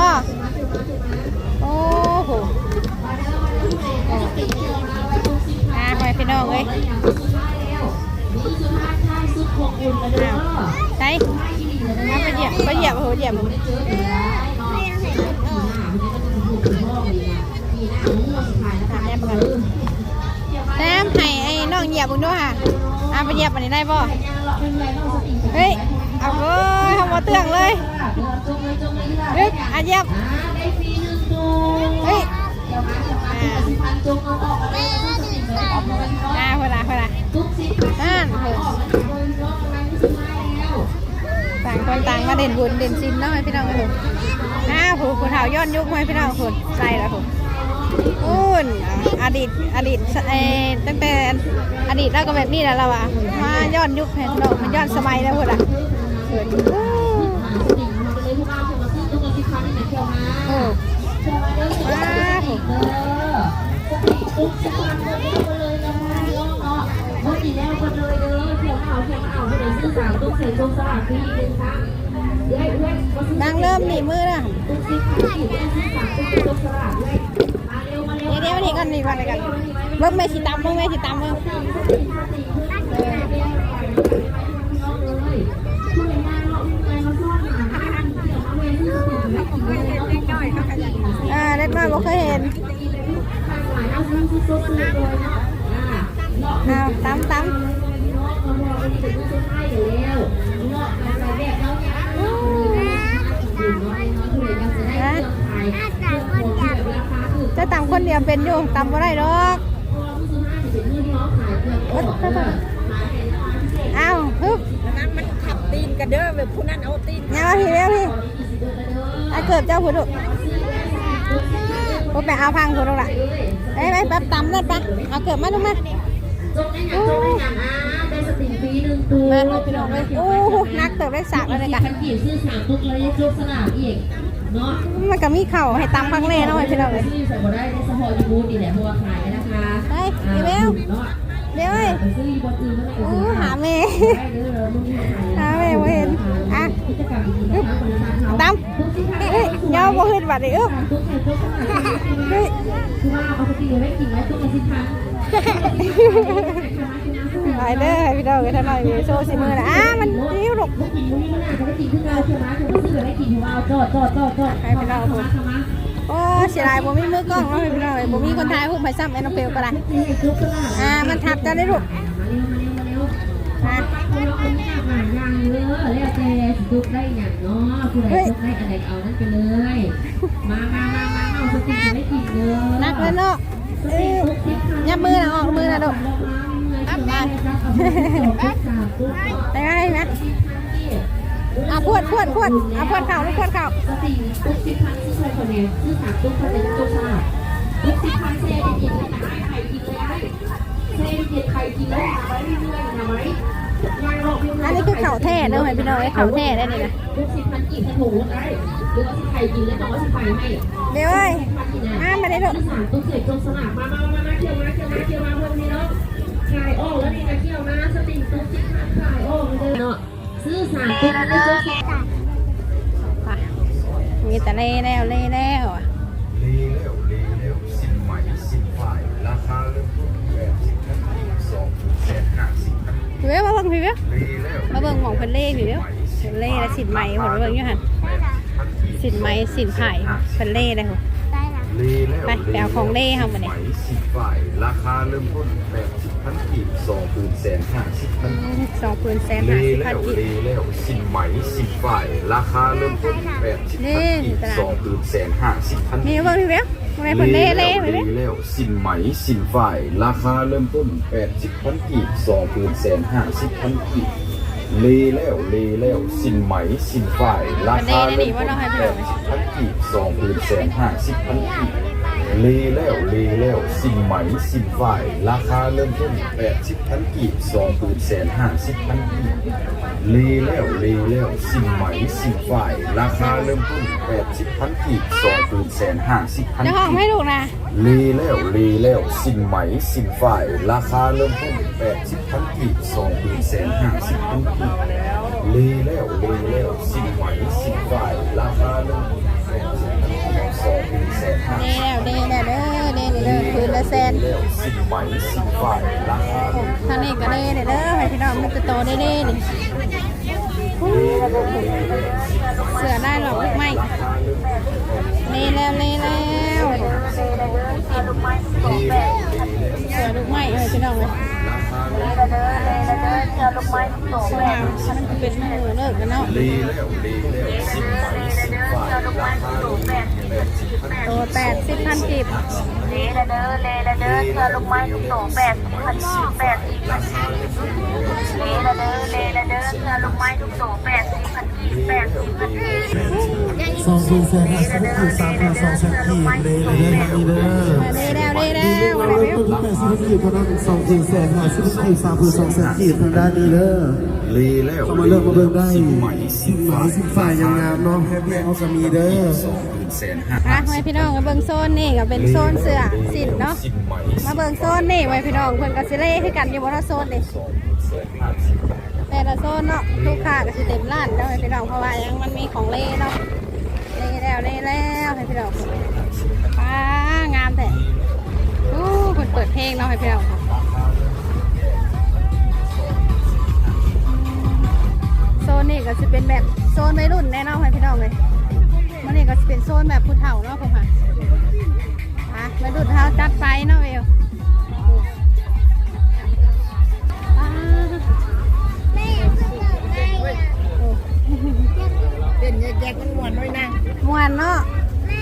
บ่โอ้โหอ่าไปพี่น้องเอ้ยอ้าวใช่เอาไปเหยียบไปเหยียบโอ้โหเหยียบถามแม่ประกันแซมให้ไอ้น้องเหยียบมึงด้วยค่ะเอาไปเหยียบอันนี้ได้บ่เฮ้ย เอาเลยทำมาเตืองเลย เฮ้ยอะเหยียบเฮ้ยอ่าอ่าเวลาเวลานั่นเฮ้ยต่างคนต่างมาเด่นบุญเด่นซินเนาะพี่น้องคุณอ้าวผู้ผู้เฒ่าย้อนยุคให้พี่น้องคุณใส่แล้วคุณอุ่นอดีตอดีตเอตั้งแต่อดีตเราก็แบบนี้แหล้วเราอะมาย้อนยุคให้พี่น้อมันย้อนสมัยแล้วพุ่นอะเขิ นอู้โอ้ว้างเริ่มหนีมือแล้วเดี๋ยวเดี๋ยวนี่ก่อนนี่ก่อนนี่ก่อนเบิ่งแม่สิตำเบิ่งแม่สิตำเบิ่งอ่าเล็กน้อยบ่เคยเห็น เอาตำตำนะจะตำคนเดียวเป็นอยู่ตำบ่ได้ดอกเอาฮึบนั้นมันขับตีนกันเด้อแบบผู้นั้นเอาตีนเนี่ยพี่เร็วพี่ไอ้เกิดเจ้าผู้ดุ ผมไปเอาพังผู้ดุละไปไปแป๊บตำนั่นปะเอาเกิดมาดูมาจงได้หยังจงได้หยังอ่าได้สติงปีหนึ่งตัวมาเลยพี่น้องเลยโอ้โหนักเติบได้สากแล้วเลยกันขันขี่ซื้อสามปุ๊บแล้วยังจกสนามอีกเนาะมันก็มีเข่าให้ตำพังเล่เนาะพี่น้องเลยซื้อใส่บ่ได้ในสปอร์ตยูบูนี่แหละเพราะว่าขายนะคะไปพี่เบลเนาะเดี๋ยวเว้ยไปซื้ออยู่บนอื่นไม่ได้โอ้หาเมย์ได้เด้อมึงหาเมย์บ่เห็นอะ กิจกรรมดีๆนะคะบริษัทเขาตำเฮ้ยเดี๋ยวบ่ขึ้นบัดนี้อึ๊บตุ๊กไข่ตุ๊กสนามเฮ้ยคือว่าเอาไปกินเลยไม่กินไว้ตุ๊กละสิบพันไปเด้อให้พี่น้องเลยท่านหน่อยมีโซ่สิมือนะอะมันยิ้วลูกลูกกินมื้อนี้มันอาจจะได้กินขึ้นเราเชียวนะเชียวก็ซื้อได้กินของเราจอดจอดจอดจอดให้พี่น้องผมโอ้เสียดายบ่มีมือกล้องเนาะพี่น้องเอ้ยบ่มีคนถ่ายรูปให้ซ้ำไอ้น้องเปลวก็ได้อ่ามันทับกันได้ลูกอ่าอย่างเด้อแล้วแต่สิจุกได้อย่างเนาะผู้ใดจุกได้อะไรเอานั่นไปเลย มามามามาเอาสติจะได้กินเด้อนักเลยเนาะเอ้ยยับมือนะออกมือนะลูกมาไปไงนะอะพวดพวดพวดอะพวดเข่าลูกพวดเข่าสติตุ๊กสิบพันซื้อใครคนเนี่ยซื้อสามตุ๊กเขาเป็นตุ๊กซ่าตุ๊กสิบพันเซนเย็นๆนะไข่กินเลยไอ้เซนเย็นไข่กินแล้วหาไว้เรื่อยๆนะไว้ อันนี้คือเข่าแท้เด้อให้พี่น้องไอ้เข่าแท้ได้นี่นะลูกสิบพันกี่ขนมได้หรือว่าสิไข่กินแล้วต้องว่าสิไข่ให้เดี๋ยวเอ้ยมามาได้ลูกสามตุ๊กเสร็จตรงสนามมามามามาเที่ยวมาเที่ยวมาเที่ยวมาพวกนี้เนาะขายออกแล้วนี่นะเที่ยวมาสติงตุ๊กสิบพันขายออกเลยเนาะซื้อสามตุ๊กได้ตุ๊กไปมีแต่เล่แล้วเล่แล้วอะลีเร็วลีเร็วสินใหม่สินฝ่ายราคาเริ่มต้นแปดสิบพันกีบสองแสนห้าสิบ พันพี่เว้ยมาเบิ่งพี่เว้ยลีเร็วมาเบิ่งหมองเพิ่นเล่พี่เว้ยเพิ่นเล่และสินไหมเพิ่นเบิ่งอยู่หั่นสินไหมสินไผ่เพิ่นเล่เลยหั่นลีเร็วไปไปเอาของเล่เข้ามาเนี่ยสินไหสินฝ่ายราคาเริ่มต้นแปดสิบพันกีบสองคูณแสนห้าสิบพันสองปืนแสนห้าลีสิบพัเร็นวกีบลีเร็วสินไหมสินฝ่ายราคาเริ่มต้นแปดสิบพันกีบสองคูณแสนห้าสิบพันนี่เบิ่งพี่เว้ย มาเลยเพิ่นเล่เล่พี่ลีเว้ยเร็วสินไหมสินฝ่าย ราคาเริ่มต้นแปดสิบพันกีบสองคูณแสนห้าสิบพันกีบลีเร็วลีเร็วสินไหมสินฝ่าย ราคาเริ่มต้นแปดสิบพันกีบสองคูณแสนห้าสิบพันกีบเลแล้วเลแล้วสิ่งไหม่สิ่งฝ่าย ราคาเริ่มต้น80พันกีบ2ปืนแสน50พันกีบเลแล้วเลแล้วสิ่งไหม่สิ่งฝ่าย ราคาเริ่มต้น80พันกีบ2ปืนแสน50พันจะห้องกีให้บถูกนะเลแล้วเลแล้วสิ่งไหม่สิ่งฝ่าย ราคาเริ่มต้น80พันกีบ2ปืนแสน50พันกีบเลแล้วเลแล้วสิ่งไหม่สิ่งฝ่าย ราคาเริ่มต้น นี่แล้วนี่แล้วเด้อนี่เด้อคืนละแสนสิบใบสิบฝ่ายราคาทางนี้ก็เด้เด้เด้อให้พี่น้องมันจะโตเด้เด้นี่เสือได้หรอกลูกไม้เด้แล้วเด้แล้วเสือลูกไม้เออพี่น้องเลยราคาเริ่มสว่างมันเป็นมือเลิกกันเนาะ ลแล้วเลแล้วสิ่งไหมสิ่งฝ่ายราคาเริ่ม80พันตัวแปดสิบพันกีบเลละเด้อเลละเด้อเธอลูกไม้ทุกโตแปดสิบพันสี่แปดสิบพันสี่เลละเด้อเลละเด้อเธอลูกไม้ทุกโตแปดสิบพันสี่แปดสิบพันสี่สองสี่แสนห้าสิบขีดสามพันสองแสนขีดเลลยนี่เด้อเด้แล้วเด้ แปดสิบขีดทานั้านสองสี่แสนห้าสิบขีดสามพันสองแสนขีดทางด้านนี้เด้อเลแล้วเข้ามาเริ่มมาเบิ่งได้สิ่งไหมายสิ่งฝ่ายยังงามเนาะแค่เพียงเอาสามีเด้อสองปืนแสนห้าอะให้พี่น้องมาเบิ่งโซนนี่ก็เป็นโซนเสือสินเนาะมาเบิ่งโซนนี่ไว้พี่น้องเพิ่นก็สิเล่คือกันอยู่บ่ละโซนนี่แต่ละโซนเนาะลูกค้าก็สิเต็มร้านแล้วให้พี่น้องเพราะว่ายังมันมีของเล่เนาะเล่แล้วเล่แล้วให้พี่น้องป้างามแต่ โอ้เพิ่นเปิดเพลงเนาะให้พี่น้องโซนนี่ก็สิเป็นแบบโซนวัยรุ่นแน่เนอนให้พี่น้องเลยมันนี่ก็สิเป็นโซนแบบผู้เฒ่าเนาะพวกค่ะอะวัยรุ่นเฮาจัดไปเนาะเอวอ่าเด่นแยกๆมันหวานน้อยนะมวนเนาะ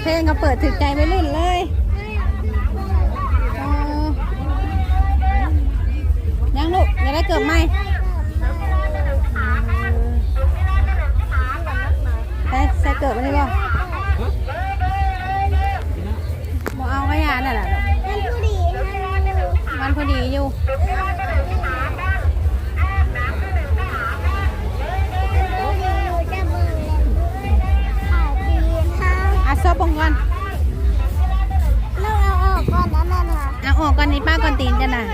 เพลงก็เปิดถึกใจไปรุ่นเลยเออยังลูกอย่าได้เกิดไหมใส่ใส่เกิดมาได้บ่บ่เอาก็ยานั่นแหละมันพอดี อยู่อะซอบปงก่อนเอาออกก่อนนี่ป้าก่อนตีนกันนะ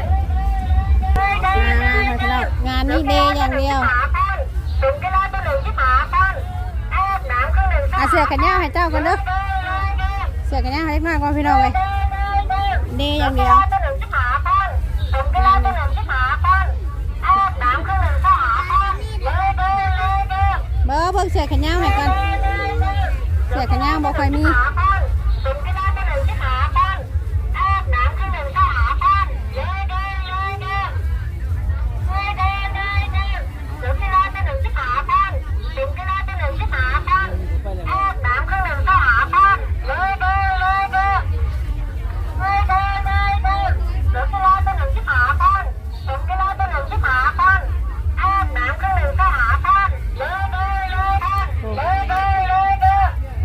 มาค่ะพี่น้องงานนี้เดย์อย่างเดียวอะเสือกันย่าให้เจ้ากันเด้อเสือกันย่าให้เล็กน้อยก่อนพี่น้องเลยเดย์อย่างเดียว อร์เบิ่งเสือนย่าให้กันเสือกันย่าบ่ค่อยมี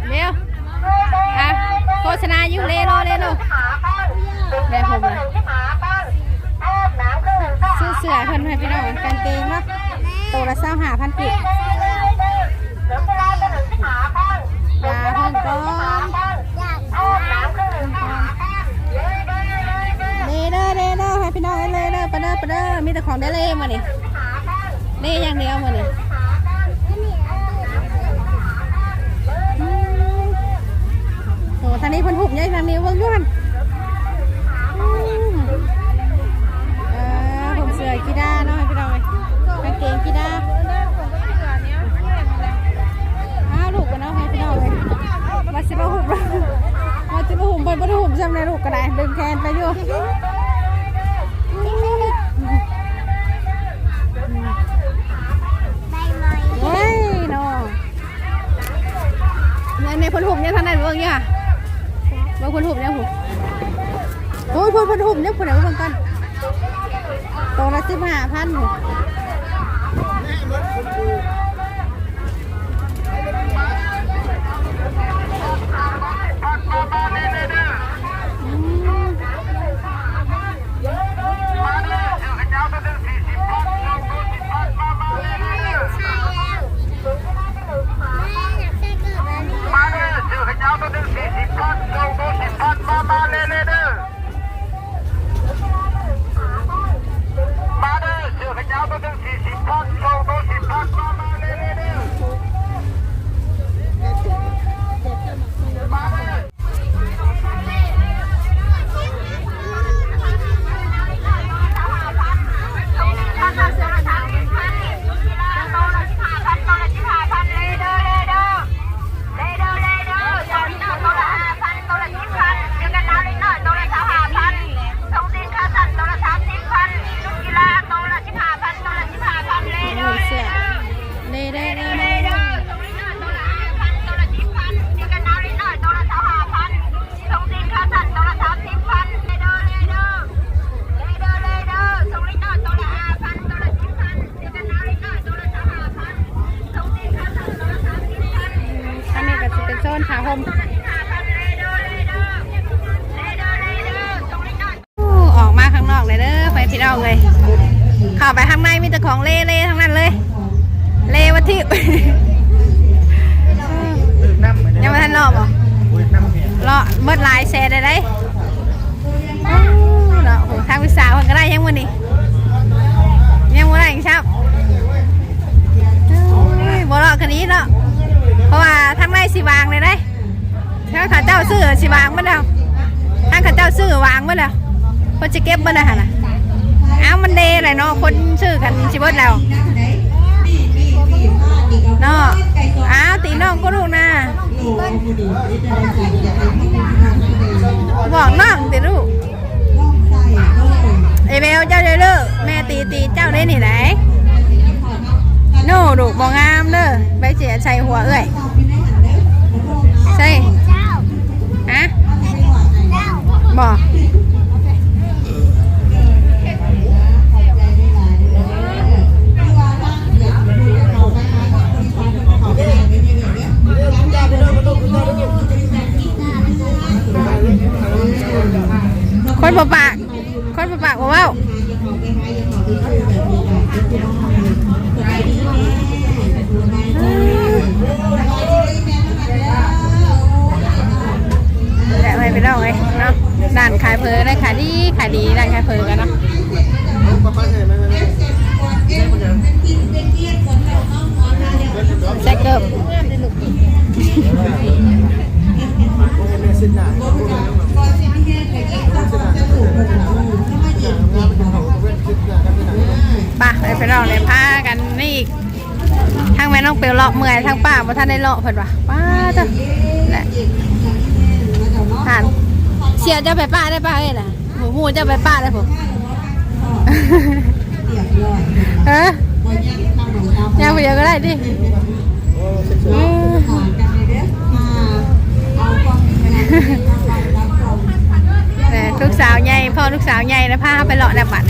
เร็วอะโฆษณาอยู่เลโลเลโลแม่ผมเลยซื้อเสือเพิ่นให้พี่น้องกางเกงเนาะตัวละเศร้าหาพันปิดยาเพิ่นก่อนเลเด้อเลเด้อให้พี่น้องให้เลเด้อ ไปเด้อมีแต่ของได้เลมานี่เลอย่างเดียวมานี่อืมโอ้ทางนี้พิ่นหุบใหญ่ทางนี้เบิ่งย้อนเออผมเสือกีด้าเนาะพี่น้องเลยกางเกงกีดาอ้าวลูกกันเนาะให้พี่น้องเลยมาสิมาหุบมาสิมาหุบไปบ่ได้หุบซ้ำเลยลูกก็ได้ดึงแขนไปอยู่เฮ้ยเนาะในในคนหุบเนี่ยท่านไหนเบิ่งอยู่ค่ะเบิ่งคนหุบเนี่ยหุบโอ้ยคนคนหุบเนี่ยคนไหนเบิ่งกันตัวละสิบห้าพันหขาห่มอู้ออกมาข้างนอกเลยเด้อไปพี่น้องเลย เข้าไปข้าง ในมีแต่เล่ทั้งนั้นเลย เล่วัตถุยังไม่ทันรอบหรอรอเมื่อลายแชร์ได้เลยโอ้เนาะโหทางวิสาคนก็ได้ยังวันนี้ยังวันไหนอีกครับเอ้ยบ่รอคันนี้เนาะเพราะว่าทางในสิวางเลยได้ถ้าข้าเจ้าซื้อสิวางมาแล้วทางข้าเจ้าซื้อวางมาแล้วเพิ่นจะเก็บมาแล้วหั่นน่ะ อ้าวมันเดเลยเนาะคนซื้อกันสิเบิดแล้วเนาะอ้าวตีน้องก็ลูกนะบอกน้องติลูกไอเบลเจ้าเด้อเด้แม่ตีตีเจ้าได้นี่ไหนโน่ดูบอกงามเด้อใบเสียใส่หัวเอ้ยใช่ฮะบอก คนบ่ปาก คนบ่ปากบ่เว้าแต่ไม่ไปเล่าไงเนาะด่านขายเพลได้ขายดีขายดีด่านขายเพลกันเนาะแจ็คเกิบ ป่ะไปไปเล่าเลยพากันนี่อีกทางแม่น้องเปลวเลาะเมื่อยทางป้าบ่ท่านได้เลาะเพิ่นว่ะป้าจ้ะแหละทานเสียเจะไปป้าได้ป้าเอ้ยน่ะหมูหมูเจะไปป้าได้ผมเออยังไปเยอะก็ได้ดิเออแต่ ลูกสาวใหญ่พ่อลูกสาวใหญ่แล้วพาไปเลาะแนบบัตร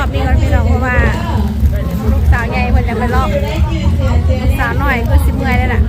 อบอีกรอบนี้ก่อนพี่น้องเพราะว่าลูกสาวใหญ่เพิ่นจะไปรอบลูกสาวน้อยก็สิเมื่อยเลยล่ะ